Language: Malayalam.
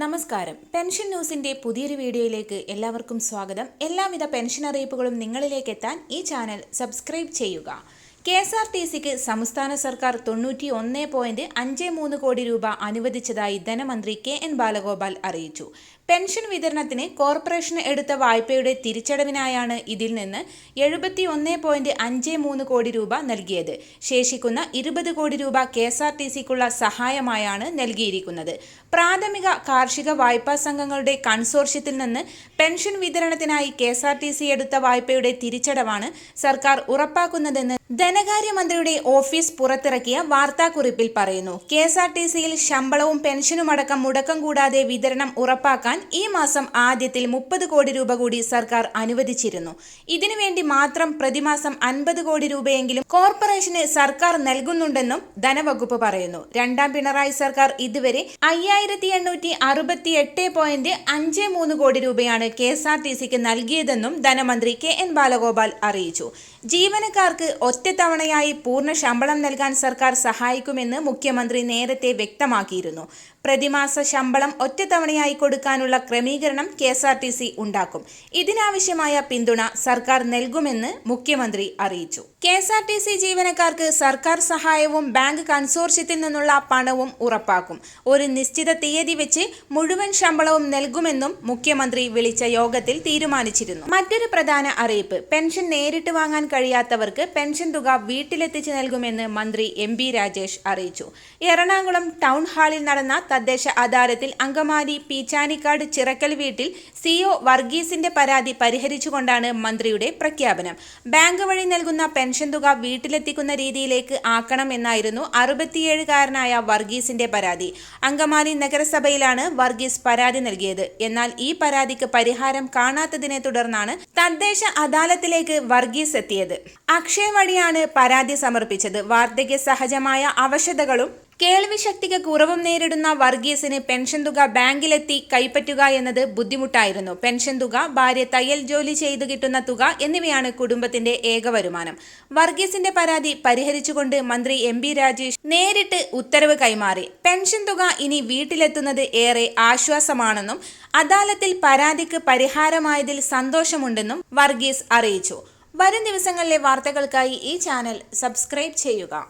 നമസ്കാരം. പെൻഷൻ ന്യൂസിന്റെ പുതിയൊരു വീഡിയോയിലേക്ക് എല്ലാവർക്കും സ്വാഗതം. എല്ലാവിധ പെൻഷൻ അറിയിപ്പുകളും നിങ്ങളിലേക്ക് എത്താൻ ഈ ചാനൽ സബ്സ്ക്രൈബ് ചെയ്യുക. കെ എസ് ആർ ടി സിക്ക് സംസ്ഥാന സർക്കാർ തൊണ്ണൂറ്റി ഒന്ന് പോയിന്റ് അഞ്ച് മൂന്ന് കോടി രൂപ അനുവദിച്ചതായി ധനമന്ത്രി കെ എൻ ബാലഗോപാൽ അറിയിച്ചു. പെൻഷൻ വിതരണത്തിന് കോർപ്പറേഷൻ എടുത്ത വായ്പയുടെ തിരിച്ചടവിനായാണ് ഇതിൽ നിന്ന് എഴുപത്തി ഒന്ന് പോയിന്റ് അഞ്ച് മൂന്ന് കോടി രൂപ നൽകിയത്. ശേഷിക്കുന്ന ഇരുപത് കോടി രൂപ കെ എസ് ആർ ടി സിക്കുള്ള സഹായമായാണ് നൽകിയിരിക്കുന്നത്. പ്രാഥമിക കാർഷിക വായ്പാ സംഘങ്ങളുടെ കൺസോർഷ്യത്തിൽ നിന്ന് പെൻഷൻ വിതരണത്തിനായി K S R T C എടുത്ത വായ്പയുടെ തിരിച്ചടവാണ് സർക്കാർ ഉറപ്പാക്കുന്നതെന്ന് ധനകാര്യമന്ത്രിയുടെ ഓഫീസ് പുറത്തിറക്കിയ വാർത്താക്കുറിപ്പിൽ പറയുന്നു. കെ എസ് ആർ ടി സിയിൽ ശമ്പളവും പെൻഷനുമടക്കം മുടക്കം കൂടാതെ വിതരണം ഉറപ്പാക്കാൻ ഈ മാസം ആദ്യത്തിൽ മുപ്പത് കോടി രൂപ കൂടി സർക്കാർ അനുവദിച്ചിരുന്നു. ഇതിനുവേണ്ടി മാത്രം പ്രതിമാസം അൻപത് കോടി രൂപയെങ്കിലും കോർപ്പറേഷന് സർക്കാർ നൽകുന്നുണ്ടെന്നും ധനവകുപ്പ് പറയുന്നു. രണ്ടാം പിണറായി സർക്കാർ ഇതുവരെ അയ്യായിരത്തി എണ്ണൂറ്റി അറുപത്തി എട്ട് പോയിന്റ് അഞ്ച് മൂന്ന് കോടി രൂപയാണ് കെ എസ് ആർ ടി സിക്ക് നൽകിയതെന്നും ധനമന്ത്രി കെ എൻ ബാലഗോപാൽ അറിയിച്ചു. ജീവനക്കാർക്ക് ഒറ്റത്തവണയായി പൂർണ ശമ്പളം നൽകാൻ സർക്കാർ സഹായിക്കുമെന്ന് മുഖ്യമന്ത്രി നേരത്തെ വ്യക്തമാക്കിയിരുന്നു. പ്രതിമാസ ശമ്പളം ഒറ്റത്തവണയായി കൊടുക്കാനുള്ള ക്രമീകരണം K S R T C ഉണ്ടാക്കും. ഇതിനാവശ്യമായ പിന്തുണ സർക്കാർ നൽകുമെന്ന് മുഖ്യമന്ത്രി അറിയിച്ചു. K S R T C ജീവനക്കാർക്ക് സർക്കാർ സഹായവും ബാങ്ക് കൺസോർഷ്യത്തിൽ നിന്നുള്ള പണവും ഉറപ്പാക്കും. ഒരു നിശ്ചിത തീയതി വെച്ച് മുഴുവൻ ശമ്പളവും നൽകുമെന്നും മുഖ്യമന്ത്രി വിളിച്ച യോഗത്തിൽ തീരുമാനിച്ചിരുന്നു. മറ്റൊരു പ്രധാന അറിയിപ്പ് പെൻഷൻ നേരിട്ട് വാങ്ങാൻ കഴിയാത്തവർക്ക് പെൻഷൻ തുക വീട്ടിലെത്തിച്ച് നൽകുമെന്ന് മന്ത്രി എം ബി രാജേഷ് അറിയിച്ചു. എറണാകുളം ടൗൺ ഹാളിൽ നടന്ന തദ്ദേശ അദാലത്തിൽ അങ്കമാലി പീച്ചാനിക്കാട് ചിറക്കൽ വീട്ടിൽ സിഒ വർഗീസിന്റെ പരാതി പരിഹരിച്ചുകൊണ്ടാണ് മന്ത്രിയുടെ പ്രഖ്യാപനം. ബാങ്ക് വഴി നൽകുന്ന പെൻഷൻ തുക വീട്ടിലെത്തിക്കുന്ന രീതിയിലേക്ക് ആക്കണം ആക്കണമെന്നായിരുന്നു അറുപത്തിയേഴുകാരനായ വർഗീസിന്റെ പരാതി. അങ്കമാലി നഗരസഭയിലാണ് വർഗീസ് പരാതി നൽകിയത്. എന്നാൽ ഈ പരാതിക്ക് പരിഹാരം കാണാത്തതിനെ തുടർന്നാണ് തദ്ദേശ അദാലത്തിലേക്ക് വർഗീസ് എത്തിയത്. അക്ഷയ വഴിയാണ് പരാതി സമർപ്പിച്ചത്. വാർദ്ധക്യ സഹജമായ അവശതകളും കേൾവി ശക്തിക്ക് കുറവും നേരിടുന്ന വർഗീസിന് പെൻഷൻ തുക ബാങ്കിലെത്തി കൈപ്പറ്റുക എന്നത് ബുദ്ധിമുട്ടായിരുന്നു. പെൻഷൻ തുക ഭാര്യ തയ്യൽ ജോലി ചെയ്തു കിട്ടുന്ന തുക എന്നിവയാണ് കുടുംബത്തിന്റെ ഏക വരുമാനം. വർഗീസിന്റെ പരാതി പരിഹരിച്ചുകൊണ്ട് മന്ത്രി എം ബി രാജേഷ് നേരിട്ട് ഉത്തരവ് കൈമാറി. പെൻഷൻ തുക ഇനി വീട്ടിലെത്തുന്നത് ഏറെ ആശ്വാസമാണെന്നും അദാലത്തിൽ പരാതിക്ക് പരിഹാരമായതിൽ സന്തോഷമുണ്ടെന്നും വർഗീസ് അറിയിച്ചു. വരും ദിവസങ്ങളിലെ വാർത്തകൾക്കായി ഈ ചാനൽ സബ്സ്ക്രൈബ് ചെയ്യുക.